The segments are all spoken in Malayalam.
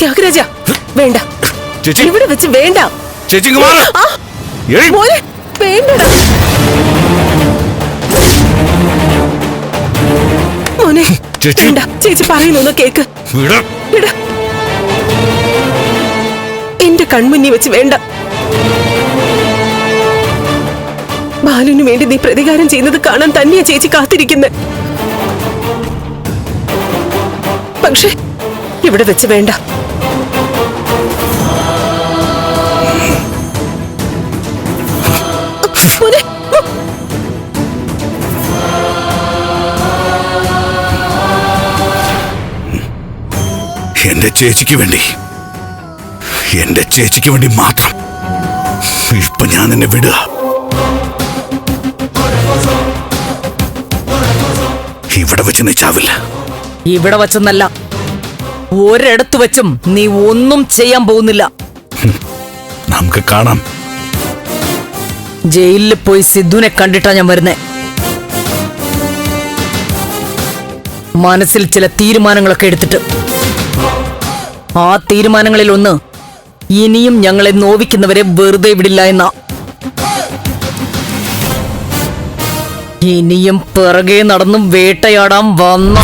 ത്യാഗരാജ വേണ്ട. ചേച്ചി. ഇവിടെ വെച്ച് വേണ്ട. ചേച്ചി വേണ്ടടാ. മോനെ ചേച്ചി. വേണ്ട. ചേച്ചി പറയുന്നൊന്ന് കേക്ക്. എന്റെ കൺമുന്നി വെച്ച് വേണ്ട. ബാലുവിന് വേണ്ടി നീ പ്രതികാരം ചെയ്യുന്നത് കാണാൻ തന്നെയാ ചേച്ചി കാത്തിരിക്കുന്നത് പക്ഷെ ഇവിടെ വെച്ച് വേണ്ട. എന്റെ ചേച്ചിക്ക് വേണ്ടി. എന്റെ ചേച്ചിക്ക് വേണ്ടി മാത്രം. ഇപ്പൊ ഞാൻ എന്നെ വിടുക. ഇവിടെ വെച്ച് നീ ചാവില്ല. ഇവിടെ വച്ചെന്നല്ല. ഒരിടത്ത് വെച്ചും നീ ഒന്നും ചെയ്യാൻ പോകുന്നില്ല. നമുക്ക് കാണാം. ജയിലിൽ പോയി സിദ്ധുവിനെ കണ്ടിട്ടാ ഞാൻ വരുന്നേ. മനസ്സിൽ ചില തീരുമാനങ്ങളൊക്കെ എടുത്തിട്ട്. ആ തീരുമാനങ്ങളിൽ ഒന്ന് ഇനിയും ഞങ്ങളെ നോവിക്കുന്നവരെ വെറുതെ വിടില്ല എന്ന. ഇനിയും പിറകെ നടന്നും വേട്ടയാടാൻ വന്ന.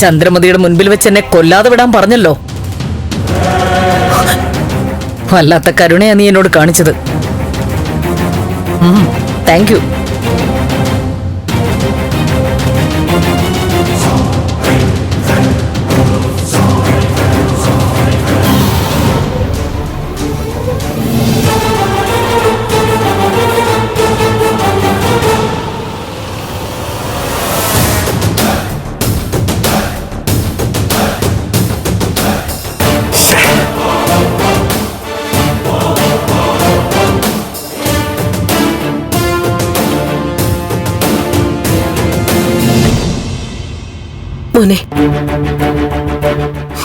ചന്ദ്രമതിയുടെ മുൻപിൽ വെച്ച് എന്നെ കൊല്ലാതെ വിടാൻ പറഞ്ഞല്ലോ. വല്ലാത്ത കരുണയാ നീ എന്നോട് കാണിച്ചത്. താങ്ക് യു മോനെ.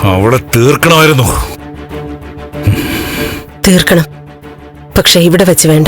അവിടെ തീർക്കണമായിരുന്നു. തീർക്കണം. പക്ഷെ ഇവിടെ വെച്ച് വേണ്ട.